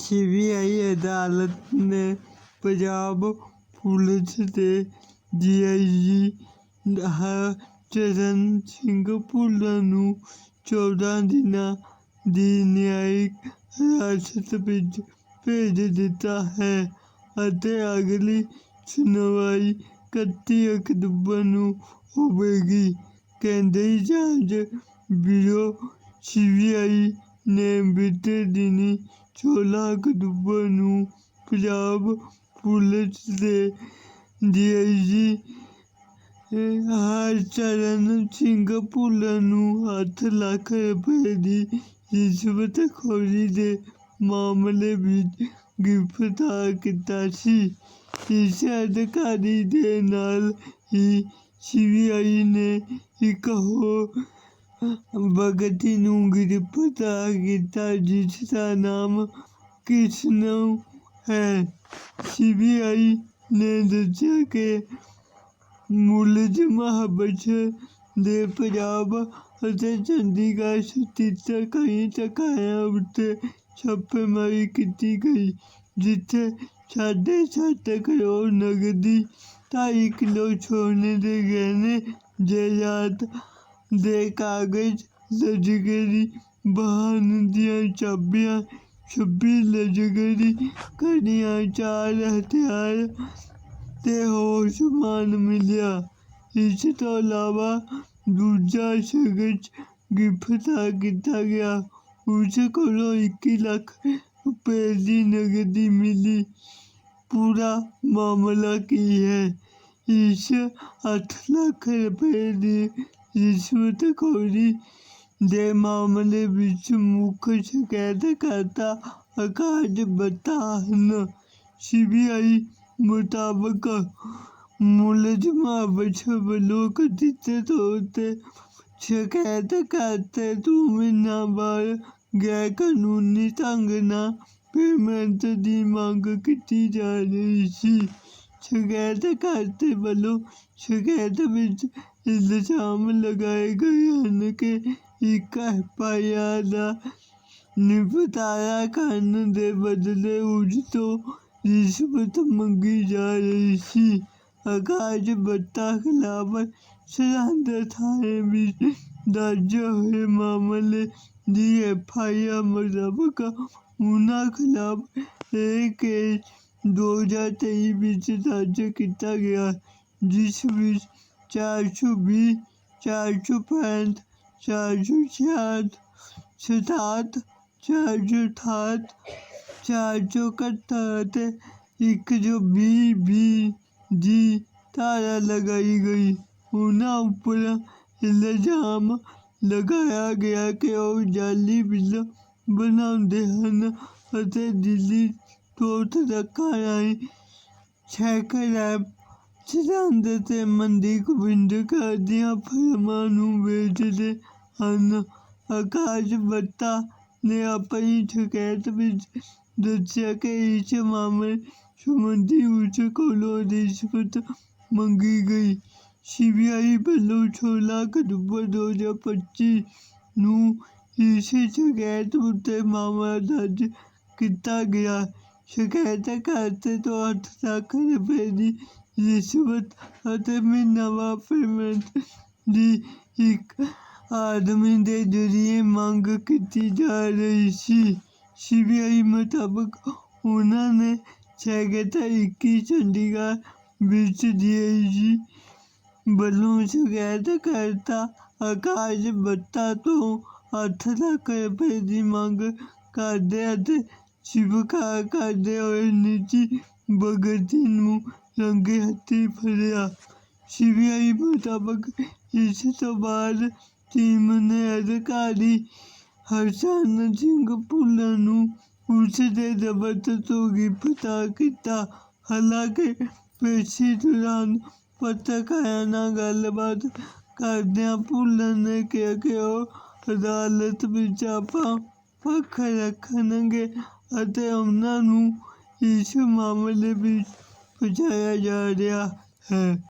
C B I ਅਦਾਲਤ ਨੇ Punjab police ਦੇ D I DIG Harcharan Singh Bhullar ਨੂੰ 14 ਦਿਨਾਂ ਦੀ ਨਿਆਇਕ ਹਿਰਾਸਤ ਵਿੱਚ ਭੇਜ ਦਿੱਤਾ ਹੈ ਅਤੇ ਅਗਲੀ ਸੁਣਵਾਈ 31 ਅਕਤੂਬਰ ਨੂੰ ਹੋਵੇਗੀ। ਕੇਂਦਰੀ ਜਾਂਚ ਬਿਊਰੋ ਸੀਬੀਆਈ ਨੇ ਬੀਤੇ ਦਿਨੀ 16 ਅਕਤੂਬਰ ਨੂੰ ਪੰਜਾਬ ਪੁਲਿਸ ਦੇ ਡੀਆਈਜੀ ਹਰਚਰਨ ਸਿੰਘ ਭੁੱਲਰ ਨੂੰ ਅੱਠ ਲੱਖ ਰੁਪਏ ਦੀ ਰਿਸ਼ਵਤਖੋਰੀ ਦੇ ਮਾਮਲੇ ਵਿੱਚ ਗ੍ਰਿਫਤਾਰ ਕੀਤਾ ਸੀ। ਇਸ ਅਧਿਕਾਰੀ ਦੇ ਨਾਲ ਹੀ ਸੀਬੀਆਈ ਨੇ ਇੱਕ ਹੋਰ ਵਿਅਕਤੀ ਨੂੰ ਗ੍ਰਿਫਤਾਰ ਕੀਤਾ ਜਿਸ ਦਾ ਨਾਮ ਕ੍ਰਿਸ਼ਨਨ ਹੈ ਸੀਬੀਆਈ ਨੇ ਦੱਸਿਆ ਕਿ ਮੁਲਜ਼ਮ ਹਬਸ਼ ਦੇ ਪੰਜਾਬ ਅਤੇ ਚੰਡੀਗੜ੍ਹ ਸਥਿਤ ਕਈ ਟਿਕਾਣਿਆਂ ਉੱਤੇ ਛਾਪੇਮਾਰੀ ਕੀਤੀ ਗਈ ਜਿੱਥੇ ਸਾਢੇ ਸੱਤ ਕਰੋੜ ਨਗਦੀ ਢਾਈ ਕਿਲੋ ਸੋਨੇ ਦੇ ਗਹਿਣੇ ਜਾਇਦਾਦ ਦੇ ਕਾਗਜ਼ ਲਸ਼ਕਰੀ ਵਾਹਨ ਦੀਆਂ ਚਾਬੀਆਂ, ਛੱਬੀ ਲਸ਼ਕਰੀ ਘੜੀਆਂ, ਚਾਰ ਹਥਿਆਰ ਤੇ ਹੋਰ ਸਮਾਨ ਮਿਲਿਆ। ਇਸ ਤੋਂ ਇਲਾਵਾ ਦੂਜਾ ਸ਼ਖਸ ਗ੍ਰਿਫਤਾਰ ਕੀਤਾ ਗਿਆ। ਉਸ ਕੋਲੋਂ 21 ਲੱਖ ਰੁਪਏ ਦੀ ਨਕਦੀ ਮਿਲੀ। ਪੂਰਾ ਮਾਮਲਾ ਕੀ ਹੈ? ਇਸ 8 ਲੱਖ ਰੁਪਏ ਦੀ ਰਿਸ਼ਵਤਖੋਰੀ ਦੇ ਮਾਮਲੇ ਵਿੱਚ ਮੁੱਖ ਸ਼ਿਕਾਇਤਕਰਤਾ ਆਕਾਸ਼ ਬੱਤਾ ਹਨ ਸੀਬੀਆਈ ਮੁਤਾਬਕ ਮੁਲਜ਼ਮ ਹਬਸ਼ ਵੱਲੋਂ ਕਥਿਤ ਤੌਰ ਤੇ ਸ਼ਿਕਾਇਤਕਰਤਾ ਤੋਂ ਮਹੀਨਾ ਬਾਅਦ ਗੈਰ ਕਾਨੂੰਨੀ ਢੰਗ ਨਾਲ ਪੇਮੈਂਟ ਦੀ ਮੰਗ ਕੀਤੀ ਜਾ ਰਹੀ ਸੀ। ਸ਼ਿਕਾਇਤਕਰਤਾ ਵੱਲੋਂ ਸ਼ਿਕਾਇਤ ਵਿੱਚ ਇਲਜ਼ਾਮ ਲਗਾਏ ਗਏ ਹਨ ਕਿ ਇੱਕ ਐਫਆਈਆਰ ਦਾ ਨਿਪਟਾਰਾ ਕਰਨ ਦੇ ਬਦਲੇ ਉਸ ਤੋਂ ਰਿਸ਼ਵਤ ਮੰਗੀ ਜਾ ਰਹੀ ਸੀ। ਆਕਾਸ਼ ਬੱਤਾ ਖਿਲਾਫ ਸਰਹੰਦ ਥਾਣੇ ਵਿੱਚ ਦਰਜ ਹੋਏ ਮਾਮਲੇ ਦੀ ਐਫਆਈਆਰ ਮੁਤਾਬਕ ਉਹਨਾਂ ਖਿਲਾਫ ਇਹ ਕੇਸ 2023 ਵਿੱਚ ਦਰਜ ਕੀਤਾ ਗਿਆ, ਜਿਸ ਵਿੱਚ ਚਾਰ ਸੌ ਵੀਹ, ਚਾਰ ਸੌ ਪੈਂਹਠ, ਚਾਰ ਸੌ ਛਿਆਹਠ ਸਤਾਹਠ ਚਾਰ ਸੌ ਅਠਾਹਠ, ਚਾਰ ਸੌ ਇਕਹੱਤਰ ਅਤੇ ਇੱਕ ਸੌ ਵੀਹ ਵੀਹ ਦੀ ਧਾਰਾ ਲਗਾਈ ਗਈ। ਉਹਨਾਂ ਉੱਪਰ ਇਲਜ਼ਾਮ ਲਗਾਇਆ ਗਿਆ ਕਿ ਉਹ ਜਾਅਲੀ ਬਿੱਲ ਬਣਾਉਂਦੇ ਹਨ ਅਤੇ ਦਿੱਲੀ ਤੋਂ ਟਰੱਕਾਂ ਰਾਹੀਂ ਸਕ੍ਰੈਪ ਸਰਹੰਦ ਤੇ ਮੰਡੀ ਗੋਬਿੰਦਗੜ੍ਹ ਦੀਆਂ ਫਰਮਾਂ ਨੂੰ ਵੇਚਦੇ ਹਨ। ਆਕਾਸ਼ ਬੱਤਾ ਨੇ ਆਪਣੀ ਸ਼ਿਕਾਇਤ ਵਿੱਚ ਦੱਸਿਆ ਕਿ ਇਸ ਮਾਮਲੇ ਸੰਬੰਧੀ ਉਸ ਕੋਲੋਂ ਰਿਸ਼ਵਤ ਮੰਗੀ ਗਈ। ਸੀਬੀਆਈ ਵੱਲੋਂ 16 ਅਕਤੂਬਰ 2025 ਨੂੰ ਇਸ ਸ਼ਿਕਾਇਤ ਉੱਤੇ ਮਾਮਲਾ ਦਰਜ ਕੀਤਾ ਗਿਆ। ਸ਼ਿਕਾਇਤਕਰਤਾ ਤੋਂ ਅੱਠ ਲੱਖ ਰੁਪਏ ਦੀ ਰਿਸ਼ਵਤ ਅਤੇ ਮਹੀਨਾਵਾਰ ਪੇਮੈਂਟ ਦੀ ਇੱਕ ਆਦਮੀ ਦੇ ਜ਼ਰੀਏ ਮੰਗ ਕੀਤੀ ਜਾ ਰਹੀ ਸੀ। ਸੀਬੀਆਈ ਮੁਤਾਬਕ ਉਹਨਾਂ ਨੇ ਸੈਕਟਰ 21 ਚੰਡੀਗੜ੍ਹ ਵਿੱਚ ਡੀਆਈਜੀ ਵੱਲੋਂ ਸ਼ਿਕਾਇਤ ਕਰਤਾ ਆਕਾਸ਼ ਬੱਤਾ ਤੋਂ ਅੱਠ ਲੱਖ ਰੁਪਏ ਦੀ ਮੰਗ ਕਰਦੇ ਅਤੇ ਸਵੀਕਾਰ ਕਰਦੇ ਹੋਏ ਨਿੱਜੀ ਭਗਤ ਵਿਅਕਤੀ ਨੂੰ ਰੰਗੇ ਹੱਥੀਂ ਫੜਿਆ ਸੀਬੀਆਈ ਮੁਤਾਬਕ ਇਸ ਤੋਂ ਬਾਅਦ ਟੀਮ ਨੇ ਅਧਿਕਾਰੀ ਹਰਚਰਨ ਸਿੰਘ ਭੁੱਲਰ ਨੂੰ ਉਸ ਦੇ ਦਫ਼ਤਰ ਤੋਂ ਗ੍ਰਿਫਤਾਰ ਕੀਤਾ ਹਾਲਾਂਕਿ ਪੇਸ਼ੀ ਦੌਰਾਨ ਪੱਤਰਕਾਰਾਂ ਨਾਲ ਗੱਲਬਾਤ ਕਰਦਿਆਂ ਭੁੱਲਰ ਨੇ ਕਿਹਾ ਕਿ ਉਹ ਅਦਾਲਤ ਵਿੱਚ ਆਪਾਂ ਪੱਖ ਰੱਖਣਗੇ ਅਤੇ ਉਹਨਾਂ ਨੂੰ ਇਸ ਮਾਮਲੇ ਵਿੱਚ ਫਸਾਇਆ ਜਾ ਰਿਹਾ ਹੈ